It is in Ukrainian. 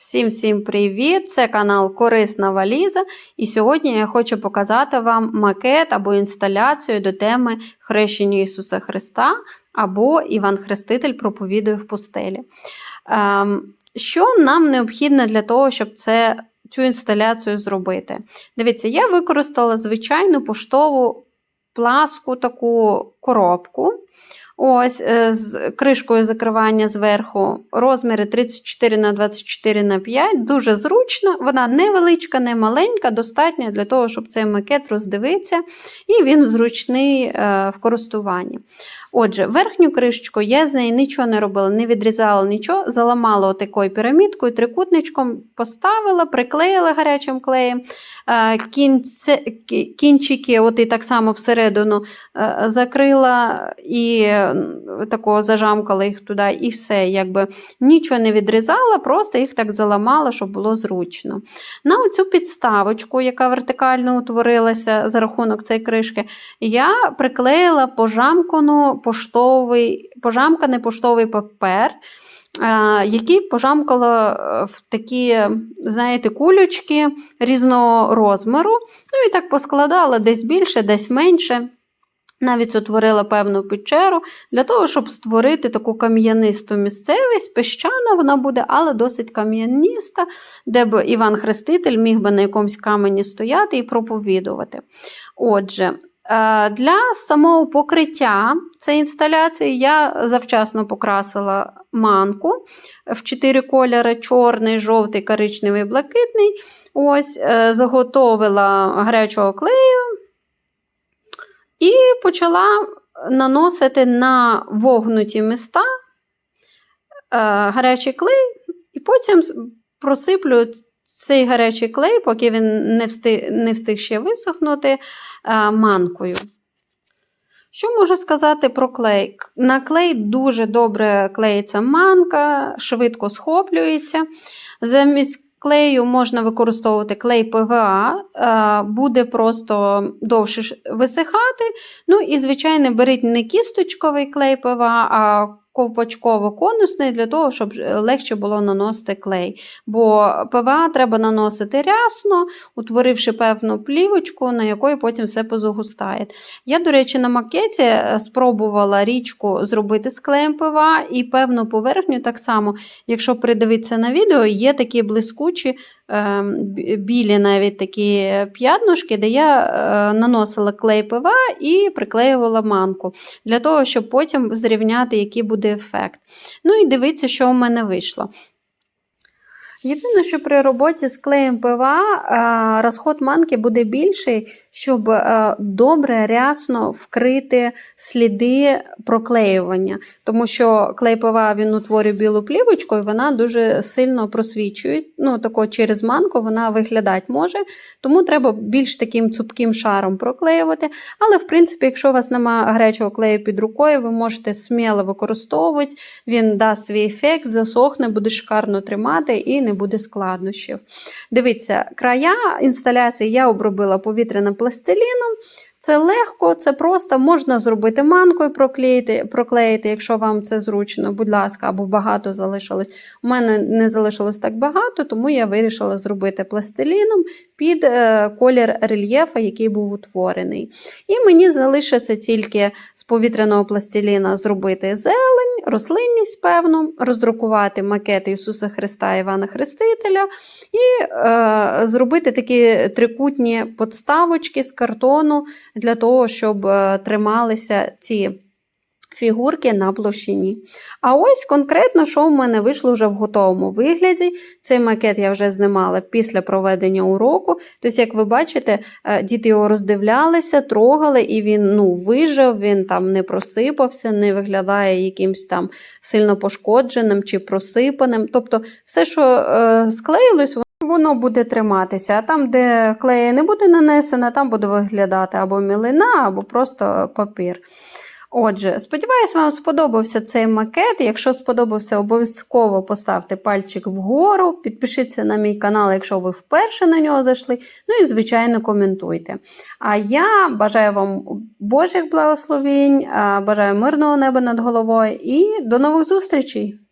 Всім всім привіт! Це канал Корисна Валіза. І сьогодні я хочу показати вам макет або інсталяцію до теми Хрещення Ісуса Христа або Іван Хреститель проповідує в пустелі. Ем, що нам необхідно для того, щоб це, цю інсталяцію зробити? Дивіться, я використала звичайну поштову пласку таку коробку. Ось е, з кришкою закривання зверху. Розміри 34 на 24 на 5 Дуже зручно. Вона невеличка, не маленька, достатня для того, щоб цей макет роздивитися, і він зручний е, в користуванні. Отже, верхню кришечку я з неї нічого не робила, не відрізала нічого, заламала отакою пірамідкою, трикутничком поставила, приклеїла гарячим клеєм. Е, кінце, кінчики, от і так само всередину закрила і такого зажамкала їх туди, і все. якби Нічого не відрізала, просто їх так заламала, щоб було зручно. На оцю підставочку, яка вертикально утворилася за рахунок цієї кришки, я приклеїла пожамкану поштовий, пожамканий поштовий папер. Який пожамкала в такі, знаєте, кулючки різного розміру. Ну і так поскладала десь більше, десь менше. Навіть утворила певну печеру для того, щоб створити таку кам'янисту місцевість. Пещана вона буде, але досить кам'яніста, де б Іван Хреститель міг би на якомусь камені стояти і проповідувати. Отже, Е, для самого покриття цієї інсталяції я завчасно покрасила манку в чотири кольори: чорний, жовтий, коричневий, блакитний. Ось, е, Заготовила гарячого клею почала наносити на вогнуті міста е, гарячий клей, і потім просиплю цей гарячий клей, поки він не встиг, не встиг ще висохнути. Е, манкою. Що можу сказати про клей? На клей дуже добре клеїться манка, швидко схоплюється. Замість клею можна використовувати клей ПВА, е, буде просто довше висихати. Ну і, звичайно, беріть не кісточковий клей ПВА, а ковпачково-конусний для того, щоб легше було наносити клей. Бо ПВА треба наносити рясно, утворивши певну плівочку, на якої потім все позагустає. Я, до речі, на макеті е, спробувала річку зробити з клеєм ПВА і певну поверхню так само, якщо придивитися на відео, є такі блискучі білі навіть такі п'ятнушки, де я е, наносила клей пива і приклеювала манку, для того, щоб потім зрівняти, який буде ефект. Ну і дивіться, що в мене вийшло. Єдине, що при роботі з клеєм ПВА е, розход манки буде більший, щоб е, добре рясно вкрити сліди проклеювання. Тому що клей ПВА він утворює білу плівочку, і вона дуже сильно просвічує. Ну, тако через манку вона виглядати може. Тому треба більш таким цупким шаром проклеювати. Але, в принципі, якщо у вас немає гарячого клею під рукою, ви можете сміло використовувати, він дасть свій ефект, засохне, буде шикарно тримати і не буде складнощів. Дивіться, края інсталяції я обробила повітряним пластиліном. Це легко, це просто можна зробити манкою, проклеїти, проклеїти, якщо вам це зручно, будь ласка, або багато залишилось. У мене не залишилось так багато, тому я вирішила зробити пластиліном під е, колір рельєфа, який був утворений. І мені залишиться тільки з повітряного пластиліна зробити зелень, рослинність, певну, роздрукувати макети Ісуса Христа Івана Хрестителя і е, зробити такі трикутні подставочки з картону для того, щоб е, трималися ці фігурки на площині. А ось конкретно, що в мене вийшло вже в готовому вигляді. Цей макет я вже знімала після проведення уроку. Тобто, як ви бачите, е, діти його роздивлялися, трогали, і він ну, вижив, він там не просипався, не виглядає якимось там сильно пошкодженим чи просипаним. Тобто, все, що е, склеїлось, Воно буде триматися, а там, де клея не буде нанесена, там буде виглядати або мілина, або просто папір. Отже, сподіваюся, вам сподобався цей макет. Якщо сподобався, обов'язково поставте пальчик вгору, підпишіться на мій канал, якщо ви вперше на нього зайшли. Ну і, звичайно, коментуйте. А я бажаю вам Божих благословень, бажаю мирного неба над головою і до нових зустрічей!